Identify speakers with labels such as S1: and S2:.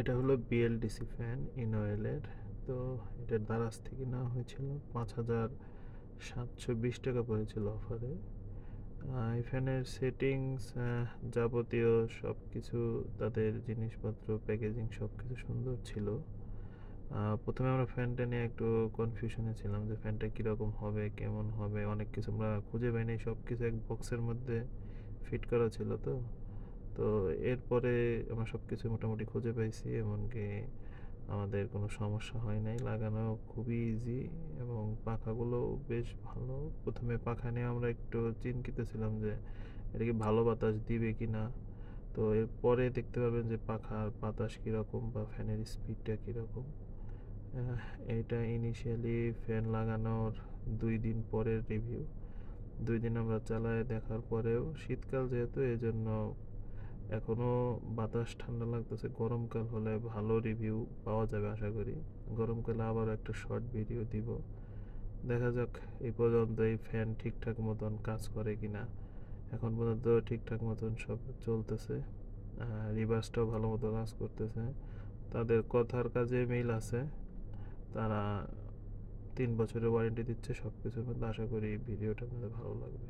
S1: এটা হলো BLDC fan ইনওয়েলের তো এটার দারাজ থেকে নেওয়া হয়েছিল পাঁচ হাজার সাতশো বিশ টাকা পড়েছিল অফারে এই ফ্যানের সেটিংস যাবতীয় সব কিছু তাদের জিনিসপত্র প্যাকেজিং সব কিছু সুন্দর ছিল। প্রথমে আমরা ফ্যানটা নিয়ে একটু কনফিউশনে ছিলাম যে ফ্যানটা কীরকম হবে, কেমন হবে, অনেক কিছু আমরা খুঁজে পাইনি সব কিছু এক বক্সের মধ্যে ফিট করা ছিল তো। তো এরপরে আমরা সব কিছু মোটামুটি খুঁজে পাইছি, এমনকি আমাদের কোনো সমস্যা হয় নাই। লাগানো খুবই ইজি এবং পাখাগুলো বেশ ভালো। প্রথমে পাখা নিয়ে আমরা একটু চিন্তিত ছিলাম যে, এটা কি ভালো বাতাস দিবে কি না? তো এরপরে দেখতে পাবেন যে পাখার বাতাস কীরকম বা ফ্যানের স্পিডটা কীরকম। এটা ইনিশিয়ালি ফ্যান লাগানোর দুই দিন পরের রিভিউ দুই দিন আমরা চালায় দেখার পরেও শীতকাল যেহেতু এই জন্য এখনও বাতাস ঠান্ডা লাগতেছে। গরমকাল হলে ভালো রিভিউ পাওয়া যাবে আশা করি। গরমকালে আবার একটা শর্ট ভিডিও দিব। দেখা যাক এই পর্যন্ত এই ফ্যান ঠিকঠাক মতন কাজ করে কি না এখন পর্যন্ত ঠিকঠাক মতন সব চলতেছে। রিভার্সটাও ভালো মতো কাজ করতেছে। তাদের কথার কাজে মিল আছে। তারা তিন বছরের ওয়ারেন্টি দিচ্ছে সব কিছুর মধ্যে। আশা করি ভিডিওটা আপনাদের ভালো লাগবে।